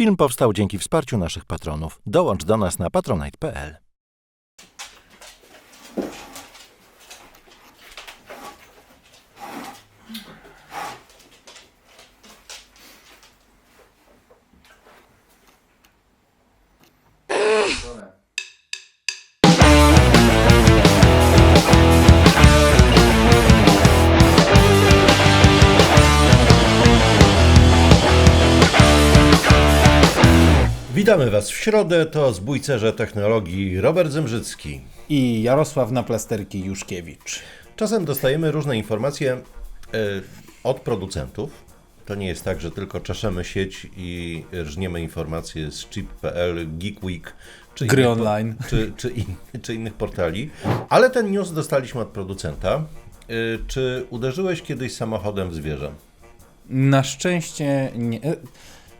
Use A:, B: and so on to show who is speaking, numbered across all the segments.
A: Film powstał dzięki wsparciu naszych patronów. Dołącz do nas na patronite.pl. Witamy Was w środę, to zbójcerze technologii Robert Zembrzycki.
B: i Jarosław Naplasterki Juszkiewicz.
A: Czasem dostajemy różne informacje e, od producentów. To nie jest tak, że tylko czeszemy sieć i rżniemy informacje z chip.pl, Geekweek czy,
B: Gry
A: innych
B: online.
A: czy, czy, in, czy innych portali. Ale ten news dostaliśmy od producenta. E, Czy uderzyłeś kiedyś samochodem w zwierzę?
B: Na szczęście nie.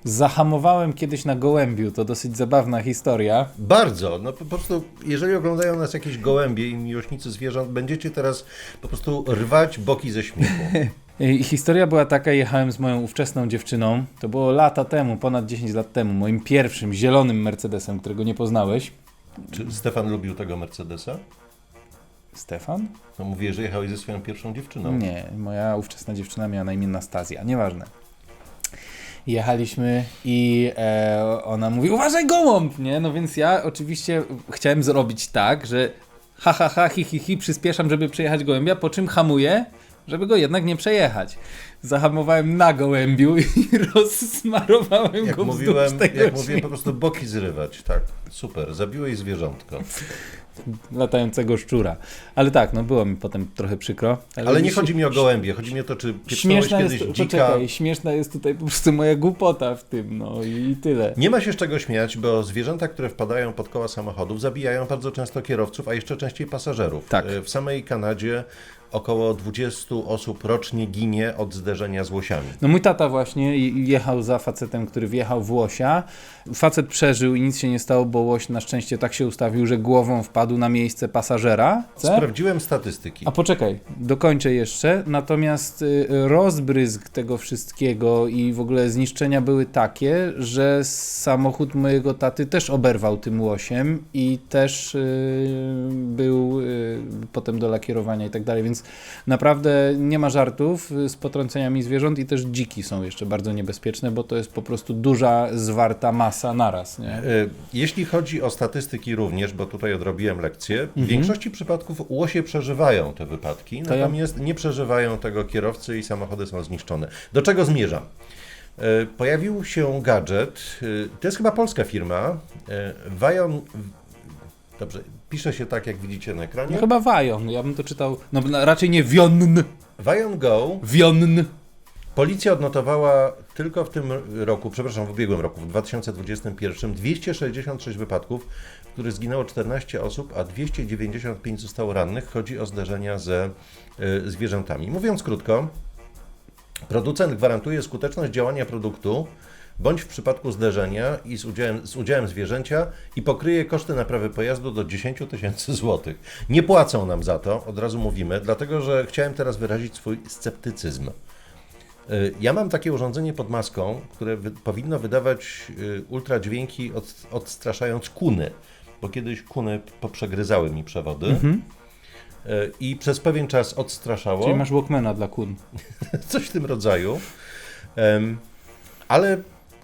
B: Zahamowałem kiedyś na gołębiu, to dosyć zabawna historia.
A: Bardzo. No po prostu, jeżeli oglądają nas jakieś gołębie i miłośnicy zwierząt, będziecie teraz po prostu rwać boki ze śmiechu.
B: I historia była taka, jechałem z moją ówczesną dziewczyną, to było lata temu, ponad 10 lat temu, moim pierwszym zielonym Mercedesem, którego nie poznałeś.
A: Czy Stefan lubił tego Mercedesa?
B: Stefan?
A: No mówię, że jechałeś ze swoją pierwszą dziewczyną.
B: Nie, moja ówczesna dziewczyna miała na imię Nastazja, nieważne. Jechaliśmy i e, ona mówi, uważaj gołąb, nie? No więc ja oczywiście chciałem zrobić tak, że ha ha ha, hi hi hi, przyspieszam, żeby przejechać gołębia, po czym hamuję, żeby go jednak nie przejechać. Zahamowałem na gołębiu i rozsmarowałem
A: Jak
B: go
A: mówiłem,
B: wzdłuż tego
A: jak mówiłem, po prostu boki zrywać. Tak, super. Zabiłeś zwierzątko.
B: Latającego szczura. Ale tak, no było mi potem trochę przykro.
A: Ale nie
B: już-
A: chodzi mi o gołębie, chodzi mi o to, czy
B: Śmieszna
A: kiedyś
B: jest,
A: dzika.
B: poczekaj, śmieszna jest tutaj po prostu moja głupota w tym, no i tyle.
A: Nie ma się z czego śmiać, bo zwierzęta, które wpadają pod koła samochodów, zabijają bardzo często kierowców, a jeszcze częściej pasażerów.
B: Tak.
A: E, W samej Kanadzie około 20 osób rocznie ginie od zderzenia z łosiami.
B: No mój tata właśnie je- jechał za facetem, który wjechał w łosia. Facet przeżył i nic się nie stało, bo łoś na szczęście tak się ustawił, że głową wpadł na miejsce pasażera.
A: Sprawdziłem statystyki.
B: A poczekaj, dokończę jeszcze. Natomiast y, rozbryzg tego wszystkiego i w ogóle zniszczenia były takie, że samochód mojego taty też oberwał tym łosiem i też y, był y, potem do lakierowania i tak dalej, więc naprawdę nie ma żartów z potrąceniami zwierząt i też dziki są jeszcze bardzo niebezpieczne, bo to jest po prostu duża, zwarta masa naraz, nie?
A: E, Jeśli chodzi o statystyki również, bo tutaj odrobiłem lekcję, w większości przypadków łosie przeżywają te wypadki,
B: Mhm. To ja-
A: natomiast nie przeżywają tego kierowcy i samochody są zniszczone. Do czego zmierzam? E, Pojawił się gadżet, e, to jest chyba polska firma, Vion, dobrze, pisze się tak jak widzicie na ekranie,
B: No chyba wajon, ja bym to czytał, no na- raczej nie wion,
A: Vion Go.
B: wion.
A: Policja odnotowała tylko w tym roku, przepraszam, w ubiegłym roku, w 2021, 266 wypadków, w których zginęło 14 osób, a 295 zostało rannych. Chodzi o zdarzenia ze y, zwierzętami. Mówiąc krótko, producent gwarantuje skuteczność działania produktu, bądź w przypadku zderzenia i z udziałem, z udziałem zwierzęcia i pokryje koszty naprawy pojazdu do 10 tysięcy złotych. Nie płacą nam za to, od razu mówimy, dlatego że chciałem teraz wyrazić swój sceptycyzm. Y, Ja mam takie urządzenie pod maską, które wy, powinno wydawać y, ultradźwięki od, odstraszając kuny, bo kiedyś kuny poprzegryzały mi przewody
B: Mhm.
A: y, i przez pewien czas odstraszało,
B: Czyli masz Walkmana dla kun.
A: coś w tym rodzaju, Em, ale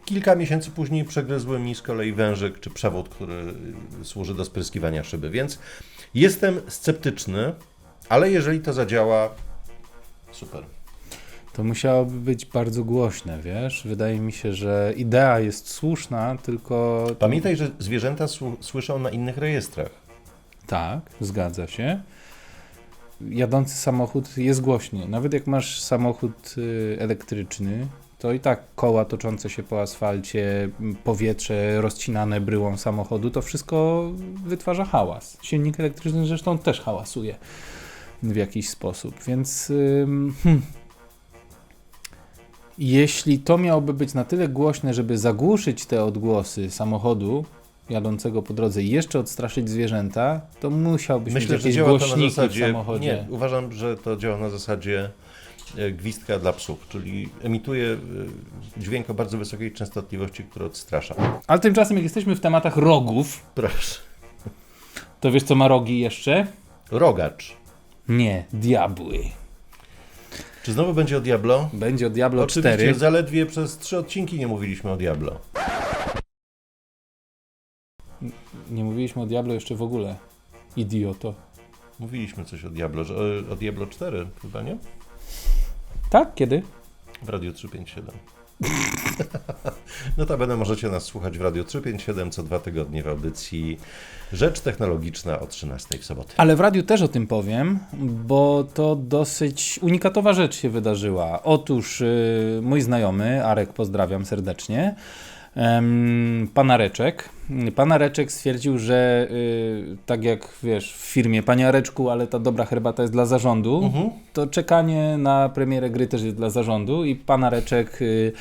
A: kilka miesięcy później przegryzły mi z kolei wężyk czy przewód, który służy do spryskiwania szyby, więc jestem sceptyczny, ale jeżeli to zadziała, super.
B: To musiałoby być bardzo głośne, wiesz? Wydaje mi się, że idea jest słuszna, tylko.
A: Pamiętaj, że zwierzęta słyszą na innych rejestrach.
B: Tak, zgadza się. Jadący samochód jest głośny. Nawet jak masz samochód y, elektryczny, to i tak koła toczące się po asfalcie, powietrze rozcinane bryłą samochodu, to wszystko wytwarza hałas. Silnik elektryczny zresztą też hałasuje w jakiś sposób, więc hmm. jeśli to miałoby być na tyle głośne, żeby zagłuszyć te odgłosy samochodu jadącego po drodze i jeszcze odstraszyć zwierzęta, to musiałbyś
A: Myślę,
B: mieć
A: że
B: jakieś
A: działa to na
B: głośniki w
A: zasadzie.
B: samochodzie.
A: Nie, uważam, że to działa na zasadzie gwizdka dla psów, czyli emituje e, dźwięk o bardzo wysokiej częstotliwości, który odstrasza.
B: Ale tymczasem, jak jesteśmy w tematach rogów,
A: Proszę.
B: to wiesz co ma rogi jeszcze?
A: Rogacz.
B: Nie, diabły.
A: Czy znowu będzie o Diablo?
B: Będzie o Diablo
A: Oczywiście
B: 4.
A: zaledwie przez trzy odcinki nie mówiliśmy o Diablo.
B: Nie mówiliśmy o Diablo jeszcze w ogóle. Idioto.
A: Mówiliśmy coś o Diablo, o Diablo 4 chyba, nie?
B: Tak? Kiedy?
A: W Radiu 357. Notabene możecie nas słuchać w Radiu 357 co dwa tygodnie w audycji Rzecz Technologiczna o 13 w sobotę.
B: Ale w radiu też o tym powiem, bo to dosyć unikatowa rzecz się wydarzyła. Otóż y, mój znajomy, Arek, pozdrawiam serdecznie, em, pan Areczek. Pan Areczek stwierdził, że y, tak jak wiesz, w firmie, panie Areczku, ale ta dobra herbata jest dla zarządu,
A: Mhm.
B: to czekanie na premierę gry też jest dla zarządu i pan Areczek y,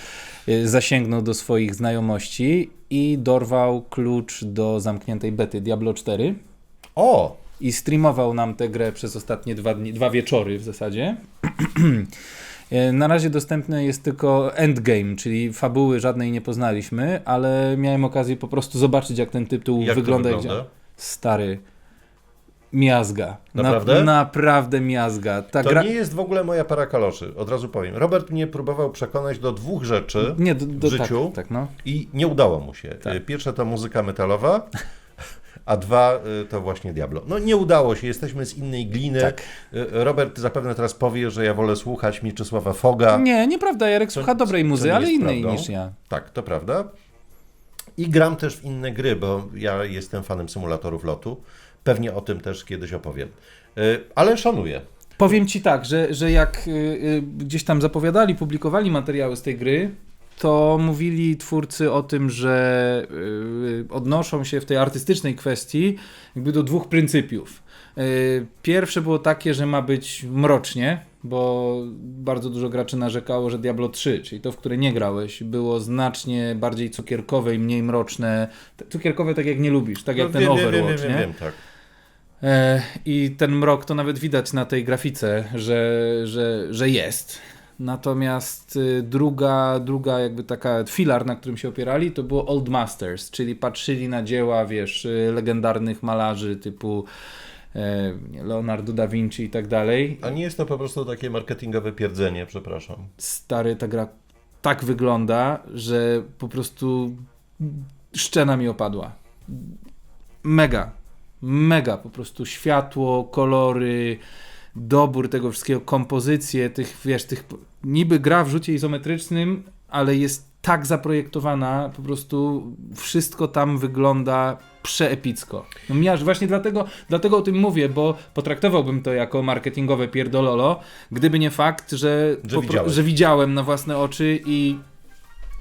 B: y, zasięgnął do swoich znajomości i dorwał klucz do zamkniętej bety Diablo 4
A: O!
B: i streamował nam tę grę przez ostatnie dwa, dni, dwa wieczory w zasadzie. E, Na razie dostępny jest tylko endgame, czyli fabuły żadnej nie poznaliśmy, ale miałem okazję po prostu zobaczyć, jak ten tytuł
A: Jak
B: wygląda.
A: to wygląda?
B: działa. Stary. Miazga.
A: Naprawdę?
B: Na, naprawdę miazga. Ta
A: To
B: gra...
A: nie jest w ogóle moja para kaloszy, od razu powiem. Robert mnie próbował przekonać do dwóch rzeczy
B: Nie, do, do,
A: w życiu.
B: Tak, tak, no.
A: i nie udało mu się.
B: Tak.
A: Y, Pierwsze to muzyka metalowa, a dwa y, to właśnie Diablo. No nie udało się, jesteśmy z innej gliny.
B: Tak.
A: Y, Robert zapewne teraz powie, że ja wolę słuchać Mieczysława Foga.
B: Nie, nieprawda. Jarek słucha dobrej
A: co
B: muzy, ale innej
A: prawdą.
B: niż ja.
A: Tak, to prawda. I gram też w inne gry, bo ja jestem fanem symulatorów lotu. Pewnie o tym też kiedyś opowiem. Y, Ale szanuję.
B: Powiem ci tak, że, że jak gdzieś tam zapowiadali, publikowali materiały z tej gry, to mówili twórcy o tym, że y, odnoszą się w tej artystycznej kwestii jakby do dwóch pryncypiów. Y, Pierwsze było takie, że ma być mrocznie, bo bardzo dużo graczy narzekało, że Diablo 3, czyli to, w które nie grałeś, było znacznie bardziej cukierkowe i mniej mroczne. Cukierkowe tak jak nie lubisz, tak jak
A: No,
B: ten
A: wiem, wiem,
B: Overwatch,
A: wiem,
B: nie?
A: wiem, wiem, tak.
B: E, I ten mrok to nawet widać na tej grafice, że, że, że jest. Natomiast y, druga, druga jakby taka filar, na którym się opierali, to było Old Masters, czyli patrzyli na dzieła, wiesz, y, legendarnych malarzy typu e, Leonardo da Vinci i tak dalej.
A: A nie jest to po prostu takie marketingowe pierdzenie, przepraszam.
B: Stary, ta gra tak wygląda, że po prostu szczena mi opadła. Mega, mega po prostu światło, kolory, dobór tego wszystkiego, kompozycje tych, wiesz, tych niby gra w rzucie izometrycznym, ale jest tak zaprojektowana, po prostu wszystko tam wygląda przeepicko. No miaż, właśnie dlatego, dlatego o tym mówię, bo potraktowałbym to jako marketingowe pierdololo, gdyby nie fakt, że,
A: Że
B: po że widziałem na własne oczy i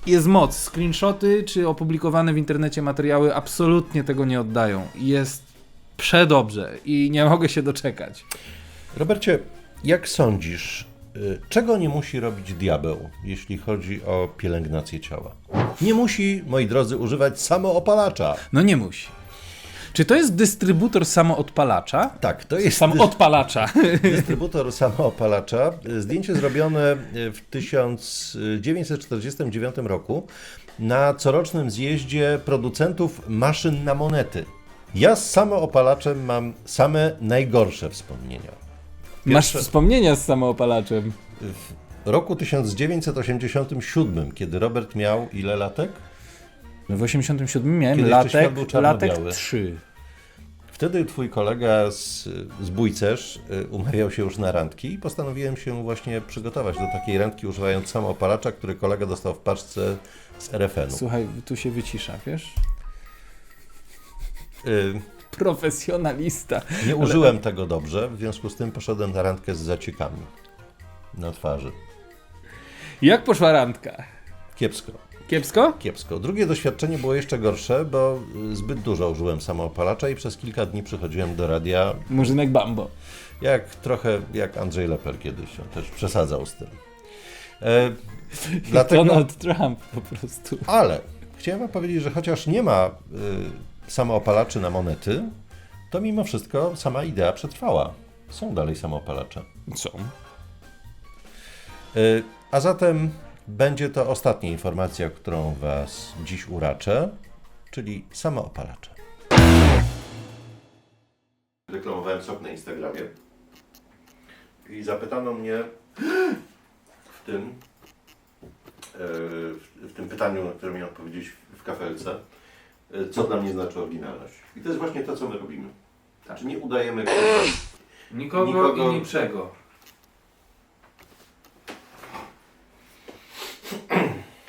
B: jest moc. Screenshoty czy opublikowane w internecie materiały absolutnie tego nie oddają. Jest przedobrze i nie mogę się doczekać.
A: Robercie, jak sądzisz, y, czego nie musi robić diabeł, jeśli chodzi o pielęgnację ciała? Nie musi, moi drodzy, używać samoopalacza.
B: No nie musi. Czy to jest dystrybutor samoodpalacza?
A: Tak, to jest
B: Samoodpalacza.
A: dystrybutor samoopalacza. Zdjęcie zrobione w 1949 roku na corocznym zjeździe producentów maszyn na monety. Ja z samoopalaczem mam same najgorsze wspomnienia.
B: Masz
A: Pierwsze-
B: wspomnienia z samoopalaczem.
A: W roku 1987, kiedy Robert miał ile latek?
B: No w 87 miałem latek, latek 3.
A: Wtedy twój kolega z, z Bójcerz y, umawiał się już na randki i postanowiłem się właśnie przygotować do takiej randki używając samoopalacza, który kolega dostał w paczce z RFN-u.
B: Słuchaj, tu się wycisza, wiesz?
A: Y,
B: Profesjonalista.
A: Nie użyłem tego dobrze, w związku z tym poszedłem na randkę z zaciekami na twarzy.
B: Jak poszła randka?
A: Kiepsko,
B: Kiepsko?
A: kiepsko. Drugie doświadczenie było jeszcze gorsze, bo y, zbyt dużo użyłem samoopalacza i przez kilka dni przychodziłem do radia
B: Murzynek Bambo.
A: Jak trochę jak Andrzej Lepel kiedyś, on też przesadzał z tym. E, dlatego,
B: Donald Trump po prostu.
A: ale chciałem wam powiedzieć, że chociaż nie ma y, samoopalaczy na monety, to mimo wszystko sama idea przetrwała. Są dalej samoopalacze.
B: Co?
A: Y, A zatem będzie to ostatnia informacja, którą Was dziś uraczę, czyli samoopalacze. Reklamowałem sok na Instagramie i zapytano mnie w tym, e, w- tym pytaniu, na które miałem odpowiedzieć w kafelce, co dla mnie znaczy oryginalność. I to jest właśnie to, co my robimy. Znaczy nie udajemy
B: Nikogo,
A: Nikogo-
B: i niczego.